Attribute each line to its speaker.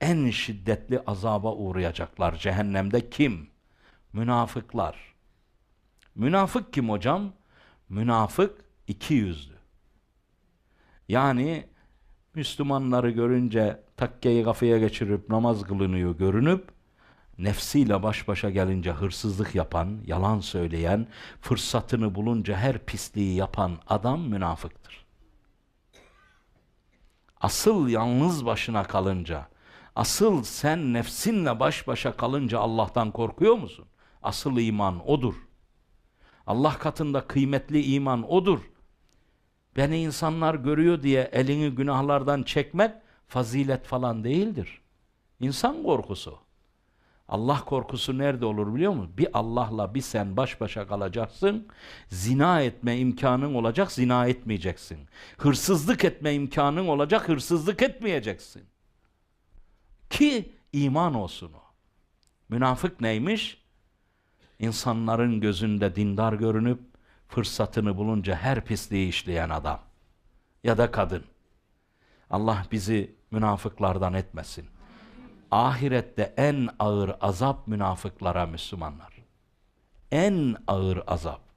Speaker 1: en şiddetli azaba uğrayacaklar cehennemde kim? Münafıklar. Münafık kim hocam? Münafık iki yüzlü. Yani Müslümanları görünce takkeyi kafaya geçirip namaz kılınıyor görünüp nefsiyle baş başa gelince hırsızlık yapan, yalan söyleyen, fırsatını bulunca her pisliği yapan adam münafıktır. Asıl yalnız başına kalınca, asıl sen nefsinle baş başa kalınca Allah'tan korkuyor musun? Asıl iman odur. Allah katında kıymetli iman odur. Beni insanlar görüyor diye elini günahlardan çekmek fazilet falan değildir. İnsan korkusu. Allah korkusu nerede olur biliyor musun? Bir Allah'la bir sen baş başa kalacaksın. Zina etme imkanın olacak, zina etmeyeceksin. Hırsızlık etme imkanın olacak, hırsızlık etmeyeceksin. Ki iman olsun o. Münafık neymiş? İnsanların gözünde dindar görünüp fırsatını bulunca her pisliği işleyen adam ya da kadın. Allah bizi münafıklardan etmesin. Ahirette en ağır azap münafıklara Müslümanlar. En ağır azap.